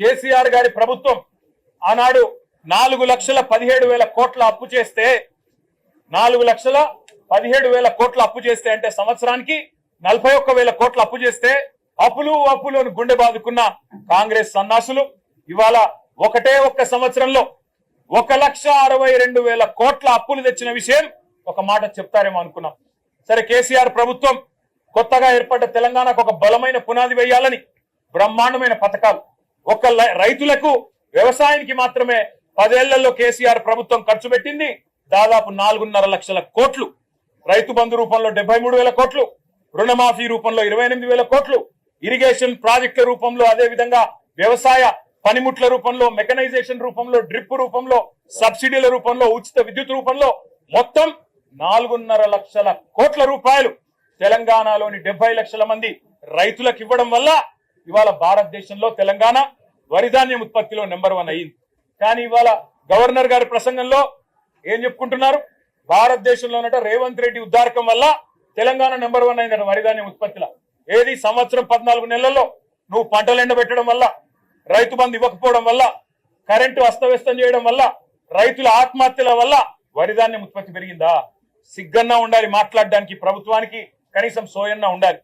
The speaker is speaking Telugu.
కేసీఆర్ గారి ప్రభుత్వం ఆనాడు నాలుగు లక్షల పదిహేడు వేల కోట్ల అప్పు చేస్తే నాలుగు లక్షల పదిహేడు వేల కోట్ల అప్పు చేస్తే అంటే సంవత్సరానికి నలభై ఒక్క వేల కోట్ల అప్పు చేస్తే అప్పులు అప్పులు గుండె బాదుకున్న కాంగ్రెస్ సన్నాసులు ఇవాళ ఒకటే ఒక్క సంవత్సరంలో ఒక లక్ష అరవై రెండు వేల కోట్ల అప్పులు తెచ్చిన విషయం ఒక మాట చెప్తారేమో అనుకున్నాం. సరే కేసీఆర్ ప్రభుత్వం కొత్తగా ఏర్పడ్డ తెలంగాణకు ఒక బలమైన పునాది వేయాలని బ్రహ్మాండమైన పథకాలు ఒక రైతులకు వ్యవసాయానికి మాత్రమే పదేళ్ళలో కేసీఆర్ ప్రభుత్వం ఖర్చు పెట్టింది. దాదాపు నాలుగున్నర లక్షల కోట్లు. రైతు బంధు రూపంలో డెబ్బై మూడు వేల కోట్లు. రుణమాఫీ రూపంలో ఇరవై ఎనిమిది వేల కోట్లు. ఇరిగేషన్ ప్రాజెక్టుల రూపంలో అదే విధంగా వ్యవసాయ పనిముట్ల రూపంలో మెకనైజేషన్ రూపంలో డ్రిప్ రూపంలో సబ్సిడీల రూపంలో ఉచిత విద్యుత్ రూపంలో మొత్తం నాలుగున్నర లక్షల కోట్ల రూపాయలు తెలంగాణలోని డెబ్బై లక్షల మంది రైతులకు ఇవ్వడం వల్ల ఇవాళ భారతదేశంలో తెలంగాణ వరిధాన్యం ఉత్పత్తిలో నెంబర్ వన్ అయ్యింది కానీ ఇవాళ గవర్నర్ గారి ప్రసంగంలో ఏం చెప్పుకుంటున్నారు? భారతదేశంలోనట రేవంత్ రెడ్డి ఉద్దారకం వల్ల తెలంగాణ నెంబర్ వన్ అయిందట వరిధాన్యం ఉత్పత్తిలో. ఏది సంవత్సరం పద్నాలుగు నెలల్లో నువ్వు పంటలు ఎండబెట్టడం వల్ల రైతు బంధు ఇవ్వకపోవడం వల్ల కరెంటు అస్తవ్యస్తం చేయడం వల్ల రైతుల ఆత్మహత్యల వల్ల వరిధాన్యం ఉత్పత్తి పెరిగిందా? సిగ్గన్నా ఉండాలి మాట్లాడడానికి ప్రభుత్వానికి కనీసం సోయన్నా ఉండాలి.